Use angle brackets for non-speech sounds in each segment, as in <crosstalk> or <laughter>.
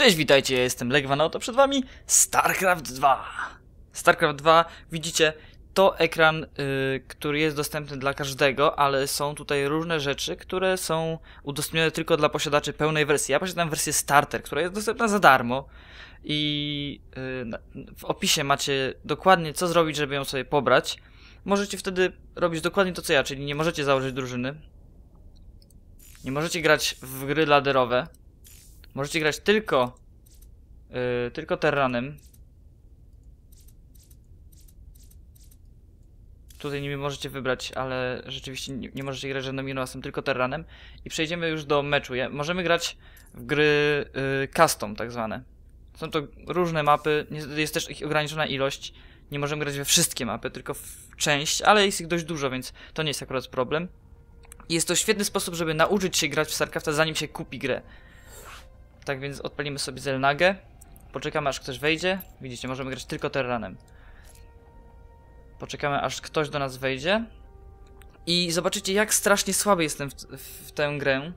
Cześć, witajcie, jestem Legwan, a przed wami StarCraft 2. StarCraft 2, widzicie, to ekran, y, który jest dostępny dla każdego, ale są tutaj różne rzeczy, które są udostępnione tylko dla posiadaczy pełnej wersji. Ja posiadam wersję Starter, która jest dostępna za darmo i y, w opisie macie dokładnie co zrobić, żeby ją sobie pobrać. Możecie wtedy robić dokładnie to co ja, czyli nie możecie założyć drużyny, nie możecie grać w gry laderowe, Możecie grać tylko yy, tylko Terranem. Tutaj nie możecie wybrać, ale rzeczywiście nie, nie możecie grać żadnym Minowasem, tylko Terranem. I przejdziemy już do meczu. Ja, możemy grać w gry yy, custom tak zwane. Są to różne mapy, jest też ich ograniczona ilość. Nie możemy grać we wszystkie mapy, tylko w część, ale jest ich dość dużo, więc to nie jest akurat problem. Jest to świetny sposób, żeby nauczyć się grać w StarCrafta zanim się kupi grę. Tak więc odpalimy sobie Zelnagę. Poczekamy aż ktoś wejdzie. Widzicie, możemy grać tylko Terranem. Poczekamy aż ktoś do nas wejdzie. I zobaczycie jak strasznie słaby jestem w, w tę grę.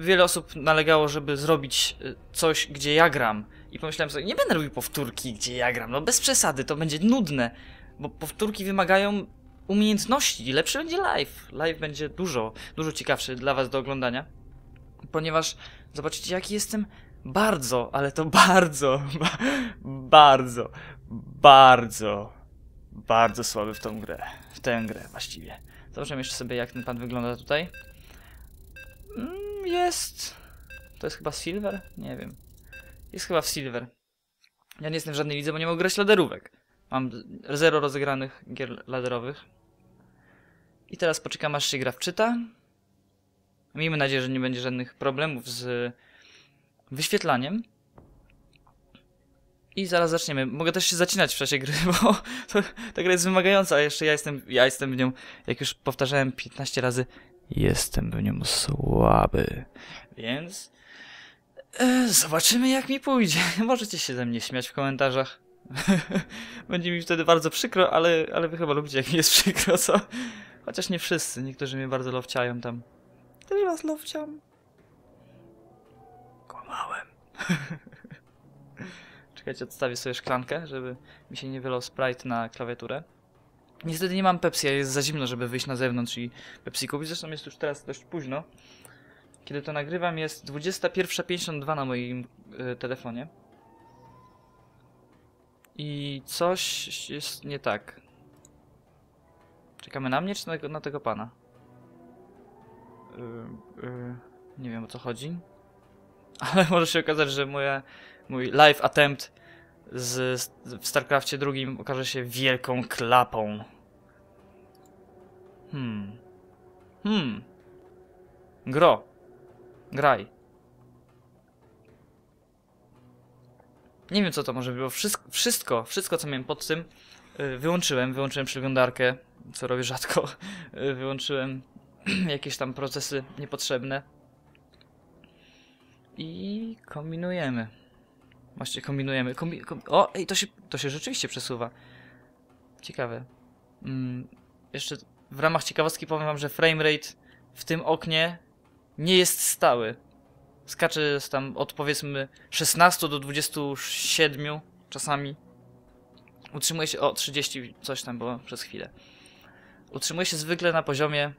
Wiele osób nalegało, żeby zrobić y, coś, gdzie ja gram. I pomyślałem sobie, nie będę robił powtórki, gdzie ja gram. No bez przesady, to będzie nudne. Bo powtórki wymagają umiejętności. Lepszy będzie live. Live będzie dużo, dużo ciekawszy dla was do oglądania. Ponieważ Zobaczycie, jaki jestem bardzo, ale to bardzo, ba <laughs> bardzo, bardzo, bardzo słaby w tą grę. W tę grę właściwie. Zobaczymy jeszcze sobie, jak ten pan wygląda tutaj. Mm, Jest. To jest chyba Silver? Nie wiem. Jest chyba w Silver. Ja nie jestem w żadnej lidze, bo nie mogę grać laderówek. Mam zero rozegranych gier laderowych. I teraz poczekam, aż się gra wczyta. Miejmy nadzieję, że nie będzie żadnych problemów z wyświetlaniem. I zaraz zaczniemy. Mogę też się zacinać w czasie gry, <laughs> bo to, ta gra jest wymagająca, a jeszcze ja jestem, ja jestem w nią, jak już powtarzałem 15 razy, jestem w nią słaby. Więc e, zobaczymy jak mi pójdzie. <laughs> Możecie się ze mnie śmiać w komentarzach. <laughs> Będzie mi wtedy bardzo przykro, ale, ale wy chyba lubicie jak mi jest przykro, co? Chociaż nie wszyscy, niektórzy mnie bardzo lowciają tam. Też was lowciam. Kłamałem. <laughs> Czekajcie, odstawię sobie szklankę, żeby mi się nie wylał Sprite na klawiaturę. Niestety nie mam Pepsi, a jest za zimno, żeby wyjść na zewnątrz i Pepsi kupić. Zresztą jest już teraz dość późno. Kiedy to nagrywam jest 21.52 na moim y, telefonie. I coś jest nie tak. Czekamy na mnie czy na na tego pana? Yy, yy, nie wiem o co chodzi. <laughs> Ale może się okazać, że moja, mój live attempt z, z, w StarCraftie drugim okaże się wielką klapą. Hmm. Hmm. Gro. Graj. Nie wiem co to może było. Wszystko, wszystko, wszystko co miałem pod tym yy, wyłączyłem. Wyłączyłem przeglądarkę, co robię rzadko. <laughs> Wyłączyłem <clears throat> jakieś tam procesy niepotrzebne. I kombinujemy. Właściwie kombinujemy. Kombi kom o, ej, to się, to się rzeczywiście przesuwa. Ciekawe. Mm, jeszcze w ramach ciekawostki powiem wam, że framerate w tym oknie nie jest stały. Skacze tam od powiedzmy 16 do 27 czasami. Utrzymuje się, o 30 coś tam było przez chwilę. Utrzymuje się zwykle na poziomie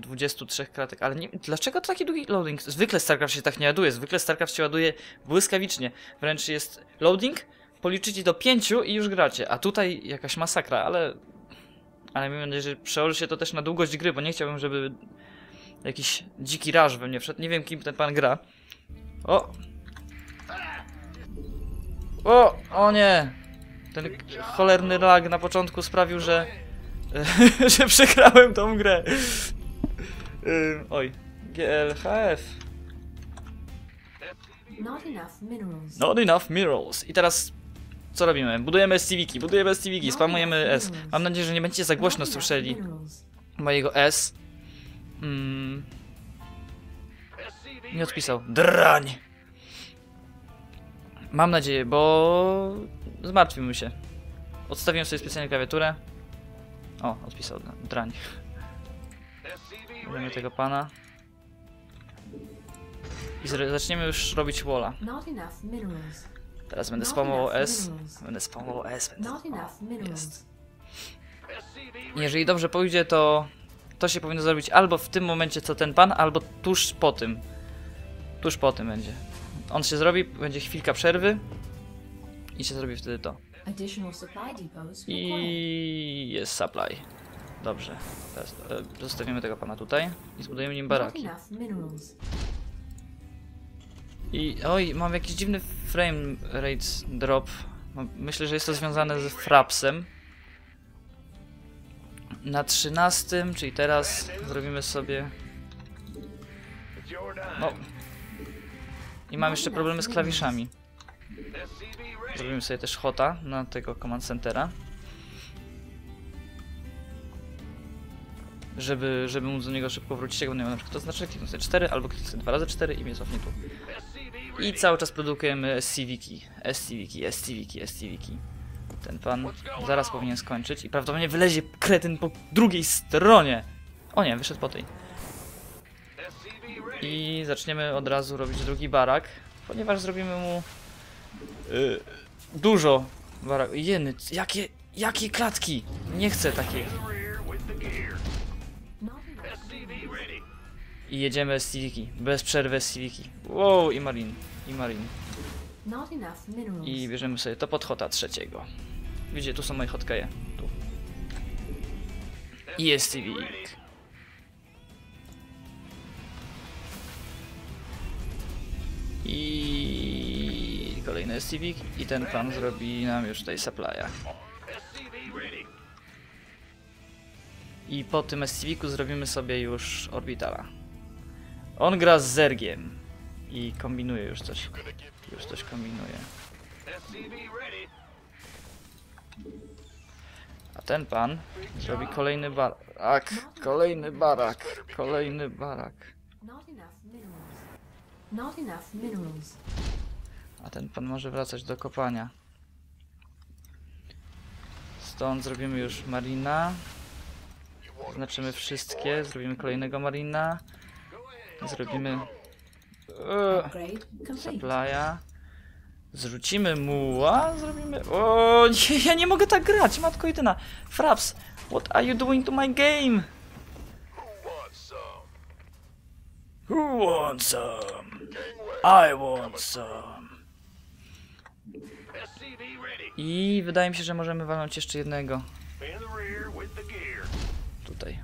23 kratek, ale nie, dlaczego taki długi loading? Zwykle StarCraft się tak nie ładuje, zwykle StarCraft się ładuje błyskawicznie. Wręcz jest loading, policzycie do 5 i już gracie, a tutaj jakaś masakra, ale... Ale miejmy nadzieję, że przełoży się to też na długość gry, bo nie chciałbym, żeby jakiś dziki raż we mnie wszedł. Nie wiem, kim ten pan gra. O! O! O nie! Ten cholerny lag na początku sprawił, że... <laughs> że przegrałem tą grę. Ym, oj. GLHF. Not enough minerals. Not enough minerals. I teraz co robimy? Budujemy STV-ki, budujemy STV-ki, spamujemy S. Mam nadzieję, że nie będziecie za głośno słyszeli mojego S. Mm. Nie odpisał. Drań! Mam nadzieję, bo zmartwił mi się. Odstawiłem sobie specjalnie klawiaturę. O, odpisał. Drań. Mamy tego pana. I zaczniemy już robić minerals. Teraz będę spamował S. Będę spamował S. Będę... Jest. Jeżeli dobrze pójdzie, to to się powinno zrobić albo w tym momencie co ten pan, albo tuż po tym. Tuż po tym będzie. On się zrobi, będzie chwilka przerwy i się zrobi wtedy to. I jest supply. Dobrze. Teraz e, zostawimy tego pana tutaj i zbudujemy nim baraki. I oj, mam jakiś dziwny frame rate drop. Mam- Myślę, że jest to związane z frapsem. Na 13, czyli teraz zrobimy sobie. No. I mam jeszcze problemy z klawiszami. Zrobimy sobie też hota na tego command centera. Żeby, żeby móc do niego szybko wrócić, jak będę miał na przykład to znaczy kliknę sobie 4 albo kliknę sobie 2 razy 4 i mnie cofnie tu. I cały czas produkujemy SCV-ki, SCV-ki, SCV-ki, SCV-ki. Ten pan zaraz powinien skończyć i prawdopodobnie wylezie kretyn po drugiej stronie. O nie, wyszedł po tej. I zaczniemy od razu robić drugi barak, ponieważ zrobimy mu y, dużo barak. Jeny, jakie, jakie klatki! Nie chcę takich. I jedziemy SCV-ki, bez przerwy SCV-ki. Wow, i Marin, i Marin. I bierzemy sobie to pod hota trzeciego. Widzicie, tu są moje hotkeje. Tu. I jest Civic. I kolejny Civic. I ten pan zrobi nam już tutaj supply'a. I po tym SCV-ku zrobimy sobie już Orbitala. On gra z Zergiem. I kombinuje już coś. Już coś kombinuje. A ten pan zrobi kolejny barak. Kolejny barak. Kolejny barak. A ten pan może wracać do kopania. Stąd zrobimy już marina. Znaczymy wszystkie. Zrobimy kolejnego marina. Zrobimy eee, supply'a. Zrzucimy muła. Zrobimy... O nie, ja nie mogę tak grać. Matko jedyna. Fraps, what are you doing to my game? Who wants some? I want some. I wydaje mi się, że możemy walnąć jeszcze jednego tutaj.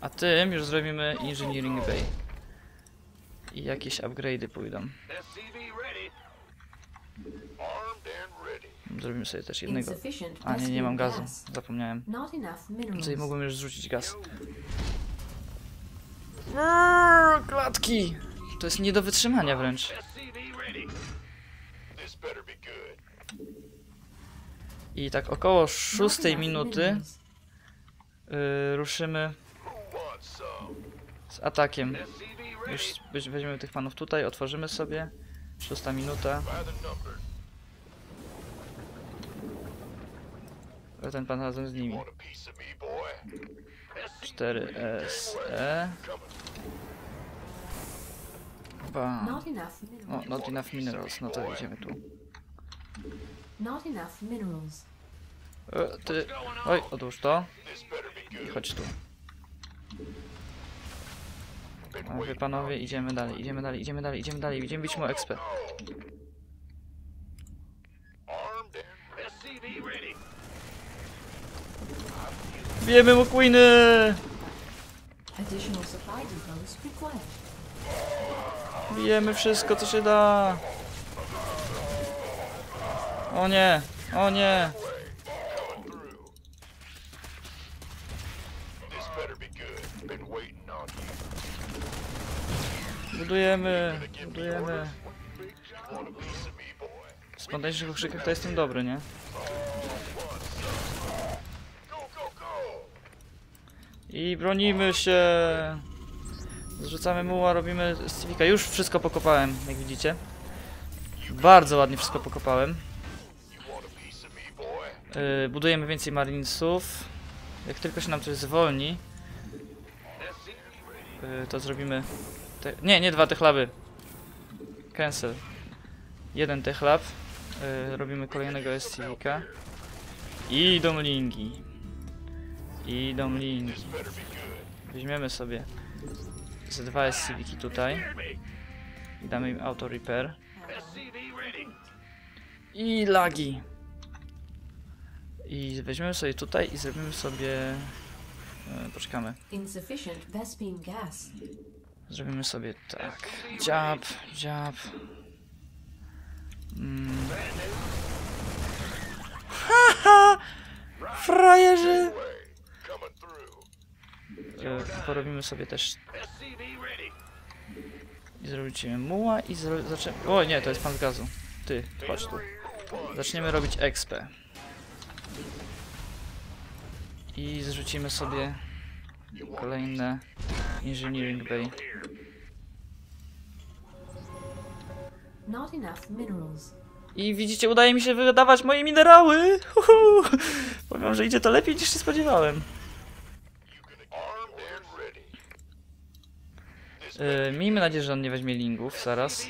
A tym już zrobimy Engineering Bay. I jakieś upgrade'y pójdą. Zrobimy sobie też jednego. A nie, nie mam gazu. Zapomniałem. Tutaj mogłem już zrzucić gaz. Brrr, Klatki! To jest nie do wytrzymania wręcz. I tak około szóstej minuty yy, ruszymy z atakiem. Już weź- weźmiemy tych panów tutaj, otworzymy sobie. Szósta minuta. A ten pan razem z nimi. 4 SE. Bam. Not enough O, minerals. not enough minerals, no to idziemy tu. Not enough minerals. E, ty. Oj, odłóż to. I chodź tu. A wy panowie, idziemy dalej, idziemy dalej, idziemy dalej, idziemy dalej, idziemy bić mu expert. Bijemy mu queeny! Bijemy wszystko, co się da. O nie, o nie. Budujemy, budujemy. Spontanicznych okrzykach to jestem dobry, nie? I bronimy się. Zrzucamy muła, robimy Civika. Już wszystko pokopałem, jak widzicie. Bardzo ładnie wszystko pokopałem. Yy, budujemy więcej marinesów. Jak tylko się nam coś zwolni, yy, to zrobimy... Te... Nie, nie dwa te chlaby. cancel. Jeden techlab. Y, robimy kolejnego SCV-ka. I idą lingi. Idą lingi. Weźmiemy sobie ze dwa SCV-ki tutaj. I damy im auto repair. I lagi. I weźmiemy sobie tutaj i zrobimy sobie... E, poczekamy. Insufficient gas. Zrobimy sobie tak. Dziab, dziab. Mm. Haha! Frajerzy! E, porobimy sobie też... I zrobimy muła i zaczniemy... O nie, to jest pan z gazu. Ty, chodź tu. Zaczniemy robić expę. I zrzucimy sobie kolejne Engineering Bay. I widzicie, udaje mi się wydawać moje minerały! Uhu. Powiem, że idzie to lepiej niż się spodziewałem. Yy, miejmy nadzieję, że on nie weźmie lingów zaraz.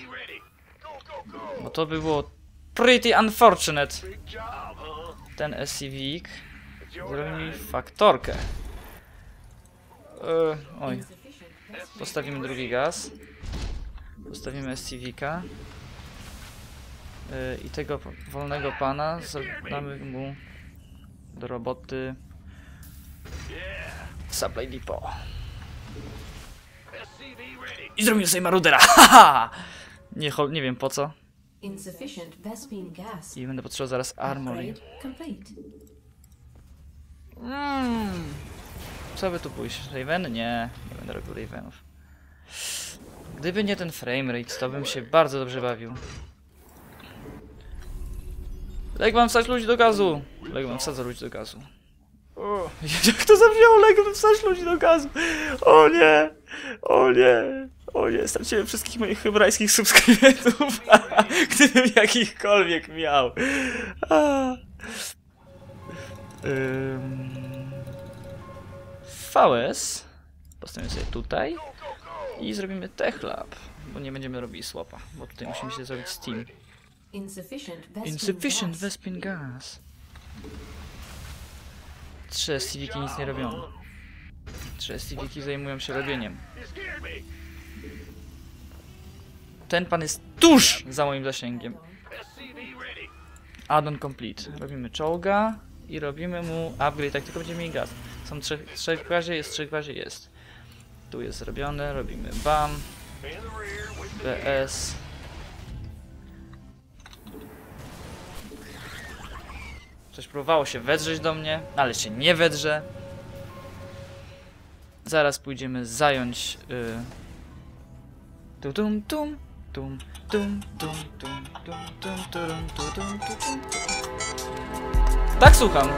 Bo to by było pretty unfortunate. Ten SCV zrobił mi faktorkę. Yy, oj, postawimy drugi gaz. Postawimy SCV-ka. Yy, I tego wolnego pana damy mu do roboty Supply Depot. I zrobimy sobie marudera! <laughs> Haha! Nie, nie wiem po co. I będę potrzebował zaraz armory. Mm. Co by tu pójść? Raven? Nie, nie będę robił. Gdyby nie ten framerate, to bym się bardzo dobrze bawił. Legman wsadź ludzi do gazu! Legman wsadza ludzi do gazu. O, <laughs> jak to zabrzmiało? Legman wsadź ludzi do gazu! O nie! O nie! O nie, straciłem wszystkich moich hebrajskich subskrybentów, <laughs> gdybym jakichkolwiek miał. Ym... VS postawimy sobie tutaj i zrobimy Tech Lab, bo nie będziemy robili swapa, bo tutaj musimy się zrobić Steam. Insufficient. Vespin Gas. Trzy SCV-ki nic nie robią. Trzy SCV-ki zajmują się robieniem. Ten pan jest tuż za moim zasięgiem. Addon complete. Robimy czołga i robimy mu upgrade, tak tylko będziemy mieli gaz. Są trzech, trzech w jest trzech w jest. Tu jest zrobione, robimy BAM, BS. Coś próbowało się wedrzeć do mnie, ale się nie wedrze. Zaraz pójdziemy zająć. Y... Tum tum tum tum tum tum tum tum tum tum tum tum tum tum. Tak słucham.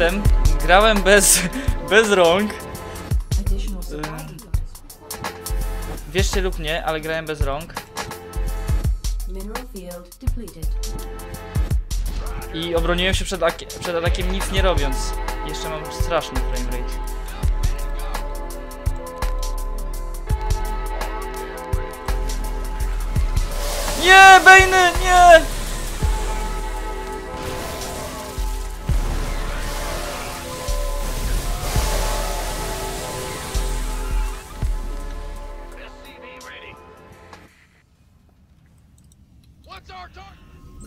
Jestem. Grałem bez, bez rąk. Depots. Wierzcie lub nie, ale grałem bez rąk. I obroniłem się przed, przed atakiem nic nie robiąc. Jeszcze mam straszny framerate. Nie, Bejny, nie!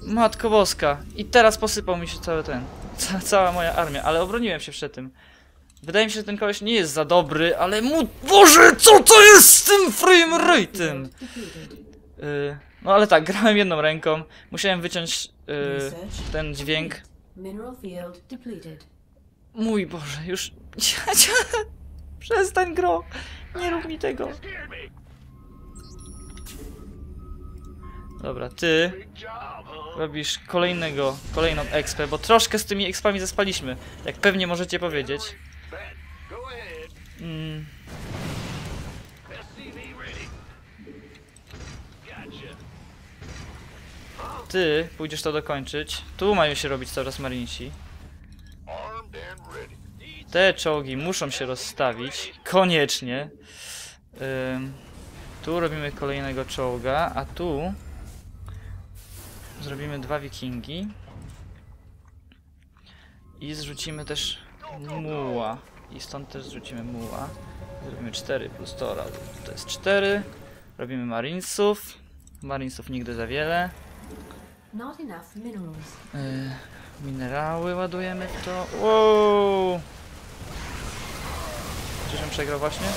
Matko boska. I teraz posypał mi się cały ten. Ca cała moja armia, ale obroniłem się przed tym. Wydaje mi się, że ten koleś nie jest za dobry, ale mu... Boże, co to jest z tym frame rate'em? Yy, no ale tak, grałem jedną ręką. Musiałem wyciąć yy, Research. ten dźwięk. Mój Boże, już... <laughs> Przestań gro. Nie rób mi tego. Dobra, ty robisz kolejnego, kolejną expę, bo troszkę z tymi expami zaspaliśmy, jak pewnie możecie powiedzieć. Mm, ty pójdziesz to dokończyć. Tu mają się robić coraz marinci. Te czołgi muszą się rozstawić. Koniecznie. Ym, tu robimy kolejnego czołga, a tu zrobimy dwa wikingi. I zrzucimy też muła. I stąd też zrzucimy muła. Zrobimy 4 plus to, raz- to jest 4. Robimy marinesów. Marinesów nigdy za wiele. Yy, minerały ładujemy to. Wow! Czyżbym przegrał właśnie?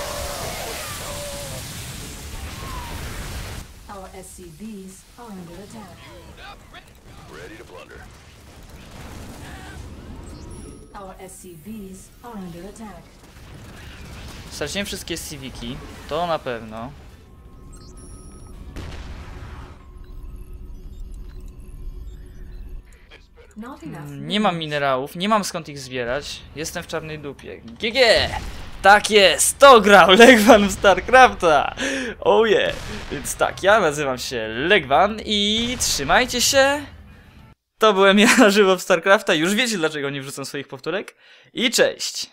SCVs are under attack. Our SCVs are under attack. Straciłem wszystkie civiki, to na pewno. Not enough. Mm, Nie mam minerałów, nie mam skąd ich zbierać. Jestem w czarnej dupie. GG! Tak jest! To grał <laughs> Legwan w StarCrafta! Oh yeah! Więc tak, ja nazywam się Legwan i trzymajcie się! To byłem ja na <laughs> żywo w StarCrafta, już wiecie dlaczego nie wrzucam swoich powtórek. I cześć!